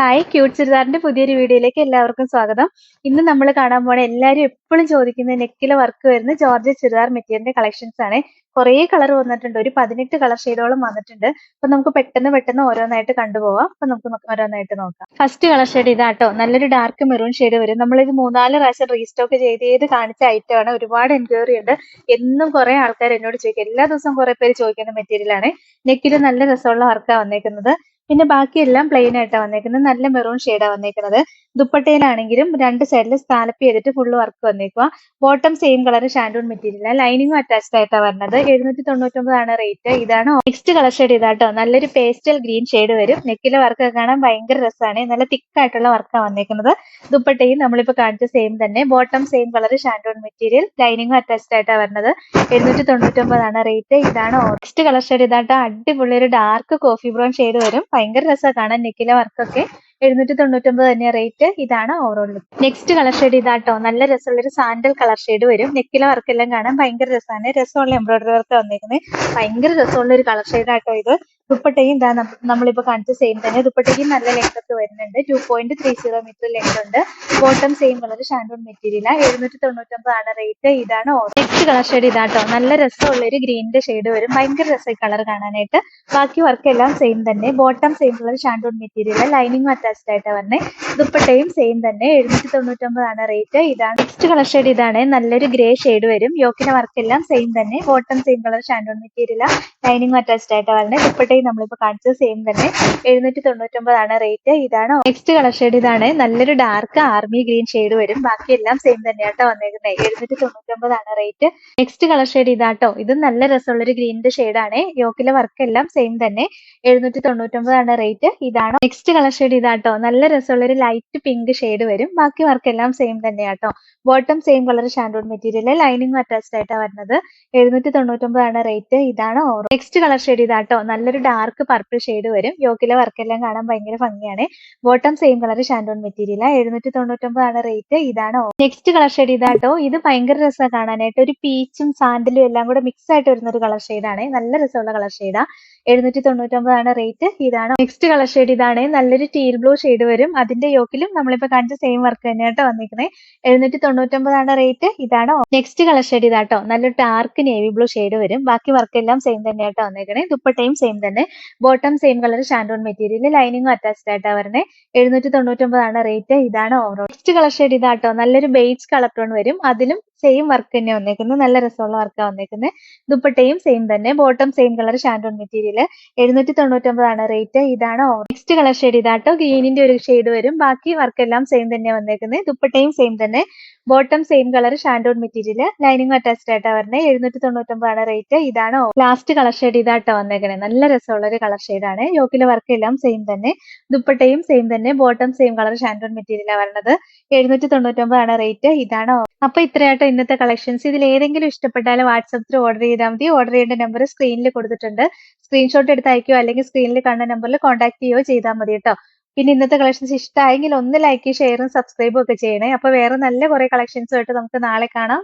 Hi cute ചുരിദാറിന്റെ പുതിയൊരു വീഡിയോയിലേക്ക് എല്ലാവർക്കും സ്വാഗതം. ഇന്ന് നമ്മൾ കാണാൻ പോണ എല്ലാവരും എപ്പോഴും ചോദിക്കുന്ന നെക്കിലെ വർക്ക് വരുന്ന ജോർജ് ചുരിദാർ മെറ്റീരിയലിന്റെ കളക്ഷൻസ് ആണ്. കുറേ കളർ വന്നിട്ടുണ്ട്. ഒരു പതിനെട്ട് കളർ ഷെയ്ഡോളം വന്നിട്ടുണ്ട്. അപ്പൊ നമുക്ക് പെട്ടെന്ന് പെട്ടെന്ന് ഓരോന്നായിട്ട് കണ്ടുപോവാം. അപ്പൊ നമുക്ക് ഓരോന്നായിട്ട് നോക്കാം. ഫസ്റ്റ് കളർ ഷെയ്ഡ് ഇതാട്ടോ. നല്ലൊരു ഡാർക്ക് മെറൂൺ ഷെയ്ഡ് വരും. നമ്മളിത് മൂന്നാൽ പ്രാവശ്യം റീസ്റ്റോക്ക് ചെയ്ത് ചെയ്ത് കാണിച്ച ഐറ്റം ആണ്. ഒരുപാട് എൻക്വയറി ഉണ്ട്. എന്നും കുറെ ആൾക്കാർ എന്നോട് ചോദിക്കും. എല്ലാ ദിവസവും കുറെ പേര് ചോദിക്കുന്ന മെറ്റീരിയൽ ആണ്. നെക്കിൽ നല്ല രസമുള്ള വർക്കാണ് വന്നേക്കുന്നത്. പിന്നെ ബാക്കിയെല്ലാം പ്ലെയിൻ ആയിട്ടാണ് വന്നേക്കുന്നത്. നല്ല മെറൂൺ ഷെയ്ഡാണ് വന്നേക്കുന്നത്. ദുപ്പട്ടയിലാണെങ്കിലും രണ്ട് സൈഡിൽ സ്കാലപ്പ് ചെയ്തിട്ട് full work വന്നേക്കുക bottom same colour shantoon material ലൈനിങ്ങും അറ്റാച്ച്ഡ് ആയിട്ടാണ് വരുന്നത് എഴുന്നൂറ്റി തൊണ്ണൂറ്റൊമ്പതാണ് റേറ്റ് ഇതാണ് നെക്സ്റ്റ് കളർ ഷെയ്ഡ് ഇതാട്ടോ. നല്ലൊരു പേസ്റ്റൽ ഗ്രീൻ ഷെയ്ഡ് വരും. നെക്കിലെ വർക്ക് കാണാൻ ഭയങ്കര രസമാണ് നല്ല തിക്ക് ആയിട്ടുള്ള വർക്കാണ് വന്നേക്കുന്നത്. ദുപ്പട്ടയും നമ്മളിപ്പോൾ കാണിച്ച സെയിം തന്നെ. Bottom same colour shantoon material ലൈനിങ്ങും അറ്റാച്ച്ഡ് ആയിട്ടാണ് വരുന്നത് എഴുന്നൂറ്റി തൊണ്ണൂറ്റൊമ്പതാണ് റേറ്റ് ഇതാണ് നെക്സ്റ്റ് കളർ ഷെയ്ഡ് ഇതാട്ടോ. അടിപൊളി ഒരു ഡാർക്ക് കോഫി ബ്രൗൺ ഷെയ്ഡ് വരും. ഭയങ്കര രസമാണ് കാണാൻ. നെക്കിലെ വർക്കൊക്കെ എഴുന്നൂറ്റി തൊണ്ണൂറ്റൊമ്പത് തന്നെ റേറ്റ് ഇതാണ് overall look next colour shade ഇതാട്ടോ. നല്ല രസമുള്ള ഒരു സാൻഡൽ കളർ ഷെയ്ഡ് വരും. നെക്കിലെ വർക്കെല്ലാം കാണാൻ ഭയങ്കര രസമാണ് രസമുള്ള എംബ്രോയിഡറി വർക്ക് വന്നിരിക്കുന്നത് ഭയങ്കര രസമുള്ള ഒരു കളർ ഷെയ്ഡ് ആട്ടോ ഇത്. ദുപ്പട്ടയും ഇതാ നമ്മളിപ്പോ കാണിച്ച സെയിം തന്നെ. ദുപ്പട്ടയ്ക്ക് നല്ല ലെങ്ത് ഒക്കെ വരുന്നുണ്ട്. Two point three zero metre length ഉണ്ട്. Bottom same colour shantoon material എഴുന്നൂറ്റി തൊണ്ണൂറ്റൊമ്പതാണ് റേറ്റ് ഇതാണ് നെക്സ്റ്റ് കളർ ഷെയ്ഡ് ഇതാട്ടോ. നല്ല രസമുള്ള ഒരു ഗ്രീനിന്റെ ഷെയ്ഡ് വരും. ഭയങ്കര രസമായി കളർ കാണാനായിട്ട്. ബാക്കി വർക്ക് എല്ലാം സെയിം തന്നെ. Bottom same colour shantoon material lining attached ആയിട്ട് വരണേ ദുപ്പട്ടയും സെയിം തന്നെ. എഴുന്നൂറ്റി തൊണ്ണൂറ്റൊമ്പതാണ് റേറ്റ് ഇതാണ് നെക്സ്റ്റ് കളർ ഷെയ്ഡ് ഇതാണ്. നല്ലൊരു ഗ്രേ ഷെയ്ഡ് വരും. യോക്കിന്റെ വർക്ക് എല്ലാം സെയിം തന്നെ. Bottom same colour shantung material lining attached ആയിട്ട് വരണേ ദുപ്പട്ടയും നമ്മളിപ്പോ കാണിച്ചത് സെയിം തന്നെ. എഴുന്നൂറ്റി തൊണ്ണൂറ്റൊമ്പതാണ് റേറ്റ് ഇതാണ് നെക്സ്റ്റ് കളർ ഷെയ്ഡ് ഇതാണ്. നല്ലൊരു ഡാർക്ക് ആർമി ഗ്രീൻ ഷെയ്ഡ് വരും. ബാക്കി എല്ലാം സെയിം തന്നെയാട്ടോ വന്നേക്കുന്നത് എഴുന്നൂറ്റി തൊണ്ണൂറ്റൊമ്പതാണ് റേറ്റ് നെക്സ്റ്റ് കളർ ഷെയ്ഡ് ഇതാട്ടോ. ഇത് നല്ല രസമുള്ള ഒരു ഗ്രീനിന്റെ ഷെയ്ഡാണ് യോക്കിലെ വർക്ക് എല്ലാം സെയിം തന്നെ. എഴുന്നൂറ്റി തൊണ്ണൂറ്റൊമ്പതാണ് റേറ്റ് ഇതാണ് നെക്സ്റ്റ് കളർ ഷെയ്ഡ് ഇതാട്ടോ. നല്ല രസമുള്ള ഒരു ലൈറ്റ് പിങ്ക് ഷെയ്ഡ് വരും. ബാക്കി വർക്ക് എല്ലാം same തന്നെയാട്ടോ. Bottom same colour shantung material lining attached ആയിട്ടാ വരുന്നത്. എഴുന്നൂറ്റി തൊണ്ണൂറ്റൊമ്പതാണ് റേറ്റ് ഇതാണ് ഓറോ നെക്സ്റ്റ് കളർ ഷെയ്ഡ് ഇതാട്ടോ. നല്ലൊരു ഡാർക്ക് പർപ്പിൾ ഷെയ്ഡ് വരും. യോക്കിലെ വർക്ക് എല്ലാം കാണാൻ ഭയങ്കര ഭംഗിയാണ്. Bottom same colour shantoon material എഴുന്നൂറ്റി തൊണ്ണൂറ്റൊമ്പതാണ് റേറ്റ് ഇതാണ് നെക്സ്റ്റ് കളർ ഷെയ്ഡ് ഇതാട്ടോ. ഇത് ഭയങ്കര രസമാണ് കാണാനായിട്ട്. ഒരു പീച്ചും സാൻഡലും എല്ലാം കൂടെ മിക്സ് ആയിട്ട് വരുന്ന ഒരു കളർ ഷെയ്ഡാണ് നല്ല രസമുള്ള കളർ ഷെയ്ഡാ എഴുന്നൂറ്റി തൊണ്ണൂറ്റൊമ്പതാണ് റേറ്റ് ഇതാണ് നെക്സ്റ്റ് കളർ ഷെയ്ഡ് ഇതാണ്. നല്ലൊരു ടീൽ ബ്ലൂ ഷെയ്ഡ് വരും. അതിന്റെ യോക്കിലും നമ്മളിപ്പോ കാണിച്ച സെയിം വർക്ക് തന്നെയാട്ടോ വന്നിരിക്കുന്നത് എഴുന്നൂറ്റി തൊണ്ണൂറ്റൊമ്പതാണ് റേറ്റ് ഇതാണ് നെക്സ്റ്റ് കളർ ഷെയ്ഡ് ഇതാട്ടോ. നല്ലൊരു ഡാർക്ക് നേവി ബ്ലൂ ഷെയ്ഡ് വരും. ബാക്കി വർക്ക് എല്ലാം സെയിം തന്നെയാട്ടോ വന്നിരിക്കണേ ദുപ്പട്ടയും സെയിം തന്നെ. Bottom same colour shantoon material ലൈനിങ്ങും അറ്റാച്ച്ഡ് ആയിട്ടാ വരുന്നത് എഴുന്നൂറ്റി തൊണ്ണൂറ്റൊമ്പതാണ് റേറ്റ് ഇതാണ് ഓവറോൾ നെക്സ്റ്റ് കളർ ഷെയ്ഡ് ഇതാട്ടോ. നല്ലൊരു ബേസ് കളർ ടോൺ വരും. അതിലും സെയിം വർക്ക് തന്നെ വന്നേക്കുന്നത് നല്ല രസമുള്ള വർക്കാണ് വന്നേക്കുന്നത് ദുപ്പട്ടയും സെയിം തന്നെ. Bottom same colour shantoon material എഴുന്നൂറ്റി തൊണ്ണൂറ്റൊമ്പതാണ് റേറ്റ് ഇതാണ് നെക്സ്റ്റ് കളർ ഷെയ്ഡ് ഇതാട്ടോ. ഗ്രീനിന്റെ ഒരു ഷെയ്ഡ് വരും. ബാക്കി വർക്ക് എല്ലാം സെയിം തന്നെ വന്നേക്കുന്നത് ദുപ്പട്ടയും സെയിം തന്നെ. Bottom same colour shantoon material lining attached ആയിട്ടാണ് വരുന്നത് എഴുന്നൂറ്റി തൊണ്ണൂറ്റൊമ്പതാണ് റേറ്റ് ഇതാണ് ലാസ്റ്റ് കളർ ഷെയ്ഡ് ഇതാട്ടോ വന്നേക്കുന്നത് നല്ല രസമുള്ള ഒരു കളർ ഷെയ്ഡാണ് യോക്കിലെ വർക്ക് എല്ലാം സെയിം തന്നെ. ദുപ്പട്ടയും സെയിം തന്നെ. ബോട്ടം സെയിം കളർ ഷാൻഡോൺ മെറ്റീരിയലാണ് വരുന്നത് എഴുന്നൂറ്റി തൊണ്ണൂറ്റൊമ്പതാണ് റേറ്റ് ഇതാണ് അപ്പൊ ഇത്രയാട്ടോ ഇന്നത്തെ കളക്ഷൻസ് ഇതിൽ ഏതെങ്കിലും ഇഷ്ടപ്പെട്ടാൽ വാട്സപ്പിൽ ഓർഡർ ചെയ്താൽ മതി. ഓർഡർ ചെയ്യേണ്ട നമ്പർ സ്ക്രീനിൽ കൊടുത്തിട്ടുണ്ട്. സ്ക്രീൻഷോട്ട് എടുത്ത് അയക്കുകയോ അല്ലെങ്കിൽ സ്ക്രീനിൽ കാണുന്ന നമ്പറിൽ കോൺടാക്ട് ചെയ്യുകയോ ചെയ്താൽ മതി കേട്ടോ. പിന്നെ ഇന്നത്തെ കളക്ഷൻസ് ഇഷ്ടമായെങ്കിൽ ഒന്ന് ലൈക്ക് ഷെയറും സബ്സ്ക്രൈബും ഒക്കെ ചെയ്യണേ. അപ്പൊ വേറെ നല്ല കുറെ കളക്ഷൻസുമായിട്ട് നമുക്ക് നാളെ കാണാം.